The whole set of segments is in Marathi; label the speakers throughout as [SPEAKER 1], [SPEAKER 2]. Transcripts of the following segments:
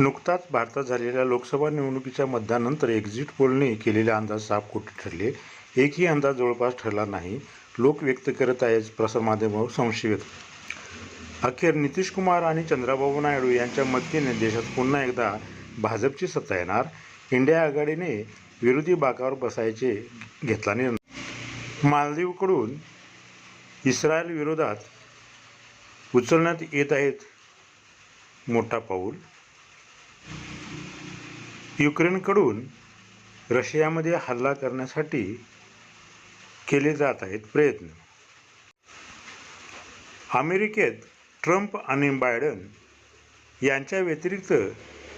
[SPEAKER 1] नुकताच भारतात झालेल्या लोकसभा निवडणुकीच्या मतदानानंतर एक्झिट पोलने केलेले अंदाज साफ खोटे ठरले. एकही अंदाज जवळपास ठरला नाही. लोक व्यक्त करत आहेत प्रसारमाध्यमावर संशय व्यक्त. अखेर नितीश कुमार आणि चंद्राबाबू नायडू यांच्या मदतीने देशात पुन्हा एकदा भाजपची सत्ता येणार. इंडिया आघाडीने विरोधी बाकावर बसायचे घेतला निर्णय. मालदीवकडून इस्रायल विरोधात उचलण्यात येत आहेत मोठा पाऊल. युक्रेनकडून रशियामध्ये हल्ला करण्यासाठी केले जात आहेत प्रयत्न. अमेरिकेत ट्रम्प आणि बायडन यांच्या व्यतिरिक्त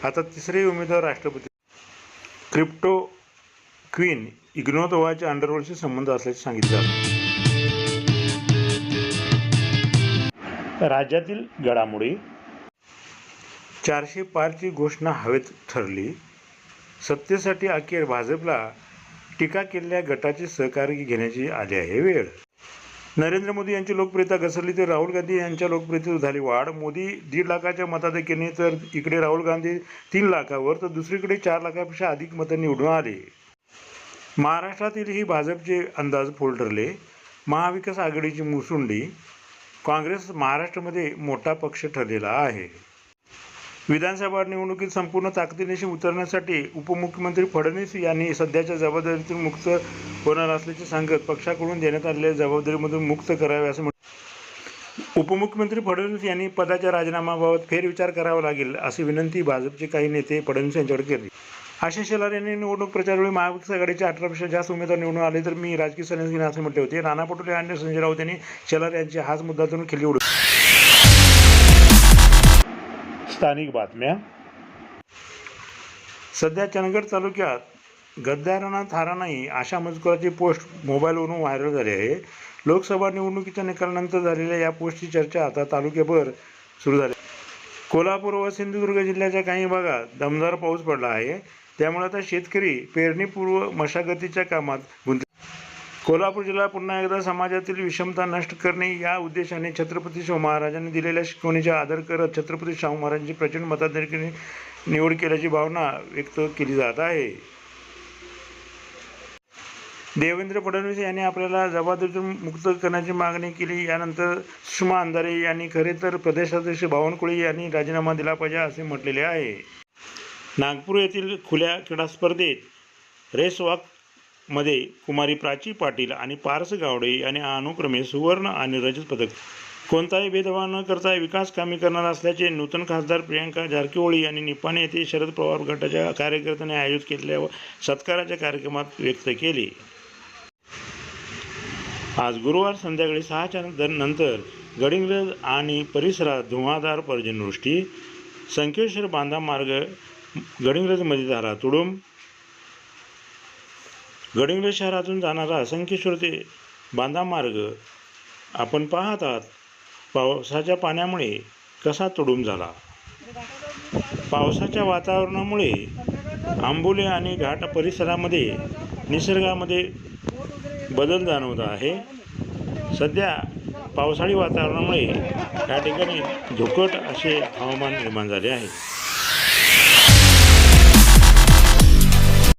[SPEAKER 1] आता तिसरे उमेदवार राष्ट्रपती क्रिप्टो क्वीन इग्नोतोवाच्या अंडरवर्ल्डशी संबंध असल्याचे सांगितले जाते. राज्यातील घडामोडी चारशे पारची घोषणा हवेत ठरली. सत्तेसाठी अखेर भाजपला टीका केलेल्या गटाचे सहकार्य घेण्याची आली आहे वेळ. नरेंद्र मोदी यांची लोकप्रियता घसरली तर राहुल गांधी यांच्या लोकप्रियतेत झाली वाढ. मोदी दीड लाखाच्या मताधिक्याने तर इकडे राहुल गांधी तीन लाखावर तर दुसरीकडे चार लाखापेक्षा अधिक मतं निवडून आले. महाराष्ट्रातीलही भाजपचे अंदाज फोल ठरले महाविकास आघाडीची मुसुंडी काँग्रेस महाराष्ट्रामध्ये मोठा पक्ष ठरलेला आहे. विधानसभा निवडणुकीत संपूर्ण ताकदीनिशी उतरण्यासाठी उपमुख्यमंत्री फडणवीस यांनी सध्याच्या जबाबदारीतून मुक्त होणार असल्याचे सांगत पक्षाकडून देण्यात आलेल्या जबाबदारीमधून मुक्त करावे असं म्हटलं उपमुख्यमंत्री फडणवीस यांनी पदाच्या राजीनामाबाबत फेरविचार करावा लागेल अशी विनंती भाजपचे काही नेते फडणवीस यांच्याकडे केली. आशिष शेलार यांनी निवडणूक प्रचारवेळी महाविकास आघाडीच्या अठरापेक्षा जास्त उमेदवार निवडून आले तर मी राजकीय सन्यास घेईन असे म्हटले होते. राणा पटोले आणि संजय राऊत यांनी शेलार यांची हाच मुद्दा धरून खिल्ली उडवली. स्थानिक बातम्या. सध्या चंदगड तालुक्यात गद्दारांना थारा नाही अशा मजकुराची पोस्ट मोबाईलवरून व्हायरल झाली आहे. लोकसभा निवडणुकीच्या निकालानंतर झालेल्या या पोस्टची चर्चा आता तालुक्याभर सुरू झाली. कोल्हापूर व सिंधुदुर्ग जिल्ह्याच्या काही भागात दमदार पाऊस पडला आहे. त्यामुळे आता शेतकरी पेरणीपूर्व मशागतीच्या कामात गुंतले. कोल्हापूर जिल्हा पुन्हा एकदा समाजातील विषमता नष्ट करणे या उद्देशाने छत्रपती शाहू महाराजांनी दिलेल्या शिकवणीचा आदर करत छत्रपती शाहू महाराजांची प्रचंड मताधिक्याने निवड केल्याची भावना व्यक्त केली जात आहे. देवेंद्र फडणवीस यांनी आपल्याला जबाबदारीतून मुक्त करण्याची मागणी केली. यानंतर सुषमा अंधारे यांनी खरे तर प्रदेशाध्यक्ष बावनकुळे यांनी राजीनामा दिला पाहिजे असे म्हटलेले आहे. नागपूर येथील खुल्या क्रीडा स्पर्धेत रेस वॉक मध्ये कुमारी प्राची पाटील आणि पारस गावडे यांनी अनुक्रमे सुवर्ण आणि रजत पदक. कोणताही भेदभाव न करता विकास कामे करणार असल्याचे नूतन खासदार प्रियंका जारकिहोळी यांनी निपाणे येथे शरद पवार गटाच्या कार्यकर्त्यांनी आयोजित केलेल्या सत्काराच्या कार्यक्रमात व्यक्त केले. आज गुरुवार संध्याकाळी सहाच्या दर- नंतर गडिंग्रज आणि परिसरात धुवाधार पर्जनवृष्टी संकेश्वर बांधा मार्ग गडिंग्रजमध्ये झाला तुडुंब गडिंग्लज शहरातून जाणारा असंख्य ते बांधा मार्ग आपण पाहत आहात पावसाच्या पाण्यामुळे कसा तुडूंब झाला? पावसाच्या वातावरणामुळे आंबोली आणि घाट परिसरामध्ये निसर्गामध्ये बदल जाणवत आहे. सध्या पावसाळी वातावरणामुळे या ठिकाणी धुकट असे हवामान निर्माण झाले आहे.